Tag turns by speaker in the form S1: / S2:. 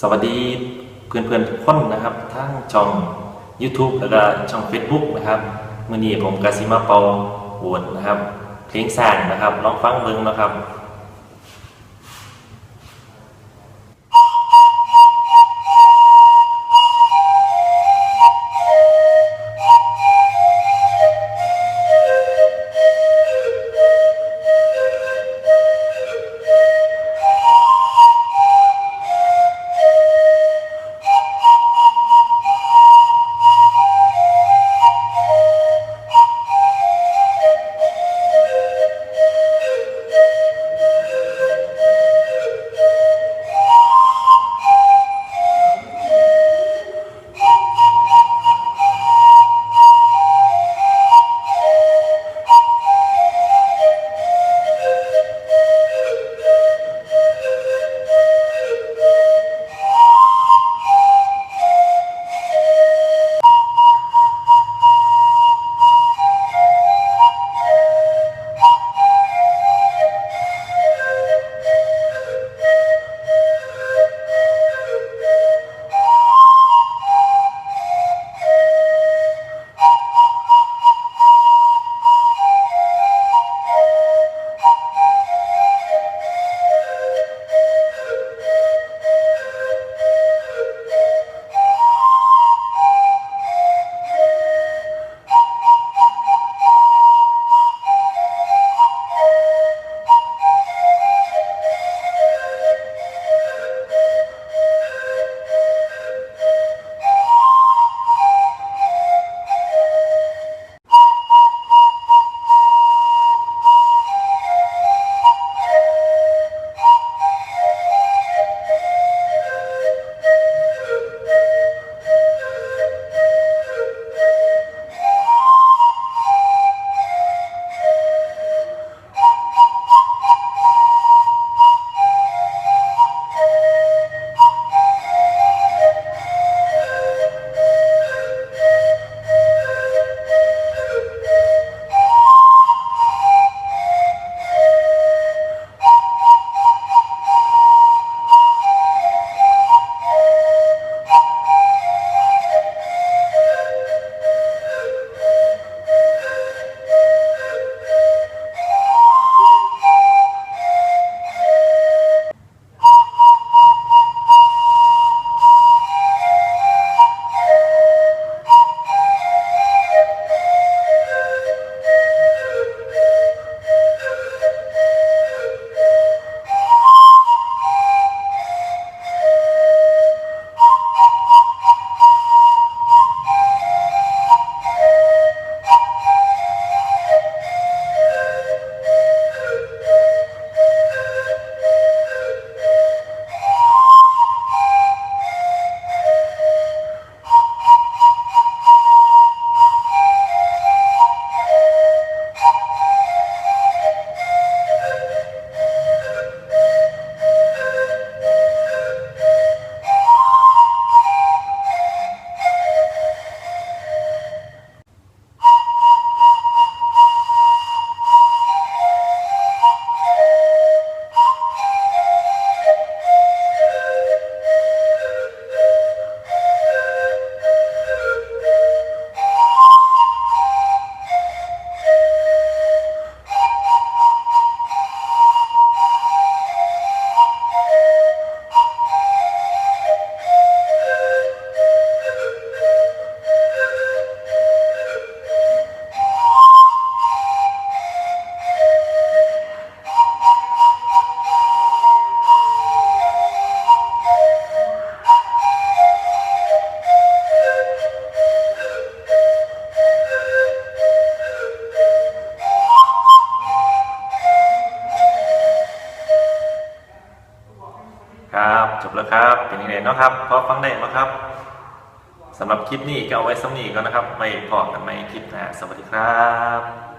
S1: สวัสดีเพื่อนเพื่อนๆทุกคนนะครับทั้งช่อง YouTube แล้วก็ช่อง Facebook นะครับมื่อนี้ผมกาซิมาเปาโหวดนะครับ เพลงสร้างนะครับลองฟังเบิ้งนะครับ แล้วครับ เป็นยังไงเนาะครับพอฟังได้ไหมครับสำหรับคลิปนี้ก็เอาไว้สำนีก่อนนะครับ ไม่พอกันไหมคลิปหน้าสวัสดีครับ